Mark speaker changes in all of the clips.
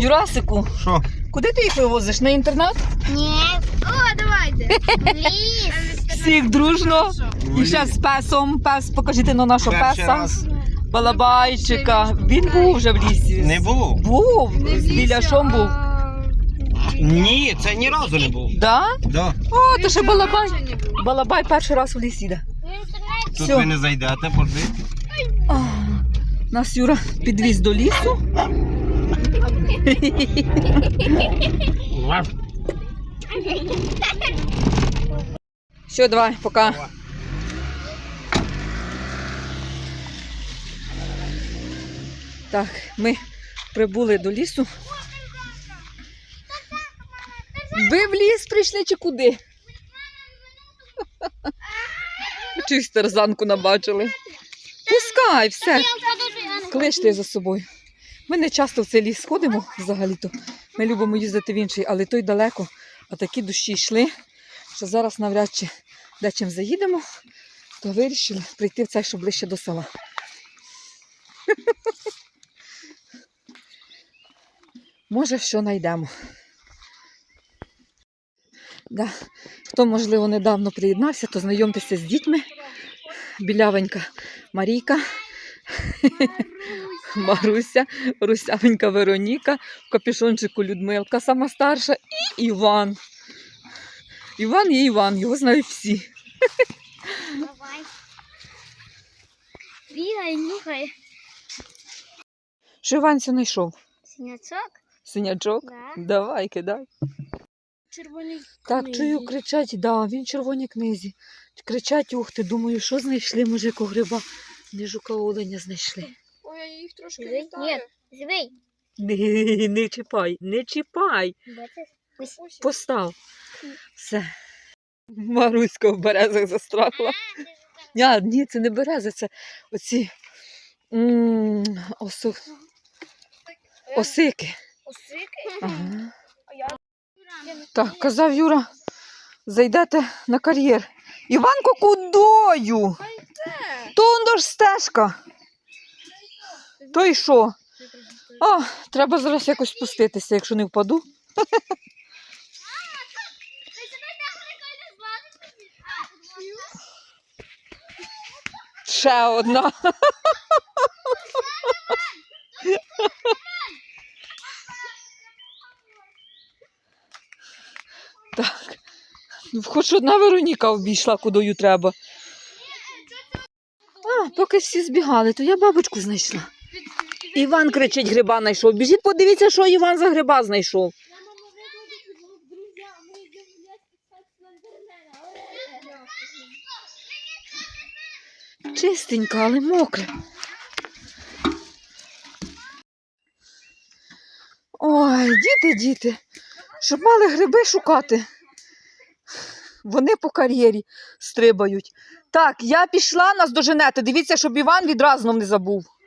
Speaker 1: Юрасику,
Speaker 2: Що?
Speaker 1: куди ти їх вивозиш? На інтернат?
Speaker 3: Ні. О, давайте. Ліс.
Speaker 1: Всіх дружно. І ще з песом. Пес, покажіть на нашого
Speaker 2: Перший
Speaker 1: песа.
Speaker 2: раз.
Speaker 1: Балабайчика. Він був вже в лісі.
Speaker 2: Не був.
Speaker 1: Був. З біляшом був.
Speaker 2: Ні, це ні разу не був.
Speaker 1: Да?
Speaker 2: Да.
Speaker 1: О, то ще балабай. Балабай перший раз в лісі йде.
Speaker 2: Тут
Speaker 1: Всьо.
Speaker 2: ви не зайдете, пожди.
Speaker 1: А, Нас Юра підвіз до лісу. Все, давай, пока. Так, ми прибули до лісу. Ви в ліс прийшли чи куди? Чись тарзанку набачили. Пускай, все. Кличте за собою. Ми не часто в цей ліс ходимо взагалі-то. Ми любимо їздити в інший, але той далеко. А такі душі йшли, що зараз навряд чи дечим заїдемо, то вирішили прийти в цей, що ближче до села. Може, що знайдемо. Да. Хто, можливо, недавно приєднався, то знайомтеся з дітьми. Білявенька Марійка, Маруся, Русявенька Вероніка, в капюшончику Людмилка, сама старша, і Іван. Іван є Іван, його знають всі.
Speaker 3: Давай. Бігай, нюхай.
Speaker 1: Що Іван сьогодні знайшов?
Speaker 3: Синячок?
Speaker 1: Синячок?
Speaker 3: Да.
Speaker 1: Давай, кидай.
Speaker 3: Червоний.
Speaker 1: Так, чую, кричать, да, він в червоній книзі. Кричать, ух ти, думаю, що знайшли, може, якого гриба. Не жука оленя знайшли.
Speaker 4: Я їх трошки
Speaker 3: Ні,
Speaker 4: вітаю.
Speaker 3: Звий.
Speaker 1: Не, не чіпай, не чіпай.
Speaker 3: Бачиш?
Speaker 4: Ось.
Speaker 1: Постав. Все. Маруська в березах застрахла. Ня, ні, це не берези, це оці м, осу, осики.
Speaker 4: Осики?
Speaker 1: Ага. Так, казав Юра, зайдете на кар'єр. Іванко, кудою?
Speaker 4: Де?
Speaker 1: То он ж стежка. То й що? А, треба зараз якось спуститися, якщо не впаду. Ще одна. Так. Ну, Хоч одна Вероніка обійшла, кудою треба. А, поки всі збігали, то я бабочку знайшла. Іван кричить, гриба знайшов. Біжіть, подивіться, що Іван за гриба знайшов. Чистенька, але мокре. Ой, діти, діти, щоб мали гриби шукати. Вони по кар'єрі стрибають. Так, я пішла нас доженете. Дивіться, щоб Іван відразу не забув.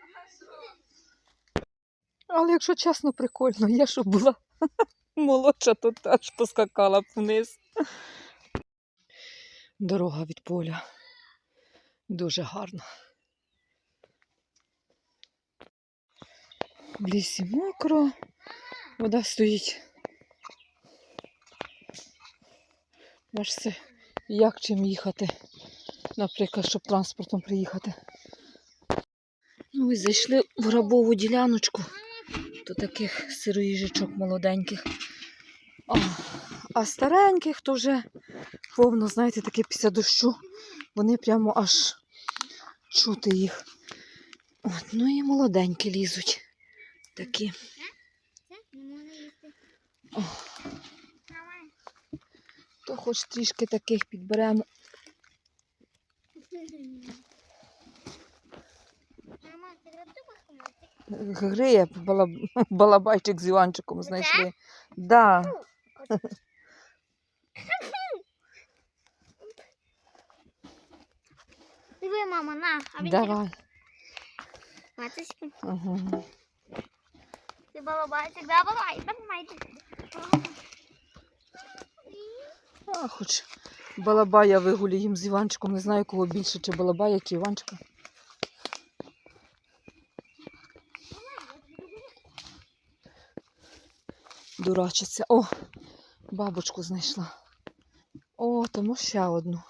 Speaker 1: Але якщо чесно, прикольно, я щоб була молодша, то теж поскакала б вниз. Дорога від поля. Дуже гарно. В лісі мокро, вода стоїть. Аж це як чим їхати, наприклад, щоб транспортом приїхати. Ну і зайшли в грабову діляночку до таких сироїжечок молоденьких. А, а стареньких то вже повно, знаєте, таке після дощу. Вони прямо аж чути їх. От, ну і молоденькі лізуть. Такі. О, то хоч трішки таких підберемо. Балаб... балабайчик з Іванчиком знайшли. Да.
Speaker 3: Диви, мама, на. А він
Speaker 1: Давай. Ага.
Speaker 3: Ти балабайчик, да, балай, давай.
Speaker 1: А, хоч балабая вигулюємо з Іванчиком. Не знаю, кого більше, чи балабая, чи Іванчика. Дурачиться. О, бабочку знайшла. О, тому ще одну.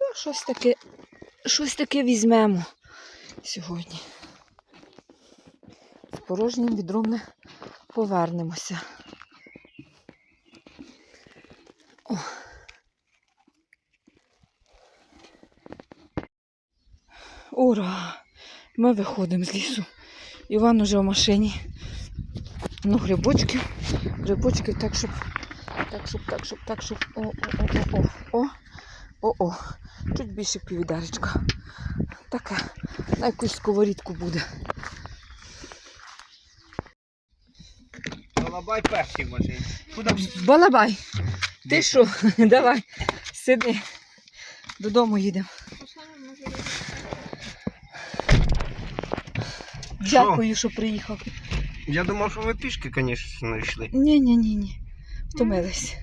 Speaker 1: Ну, щось таке, щось таке візьмемо сьогодні. З порожнім відром не повернемося. О. Ура! Ми виходимо з лісу. Іван уже в машині. Ну, грибочки. Грибочки так, щоб. Так, щоб, так, щоб, так, щоб. О, о, о, о, о. О, о. Чуть більше півдаречка. Таке. На якусь сковорідку буде.
Speaker 2: Балабай перший машині.
Speaker 1: Балабай. Ти що? Давай, сиди. Додому їдемо. Дякую, що приїхав.
Speaker 2: Я думав, що ви пішки, звісно, йшли.
Speaker 1: Ні, ні, ні, ні. Втомились.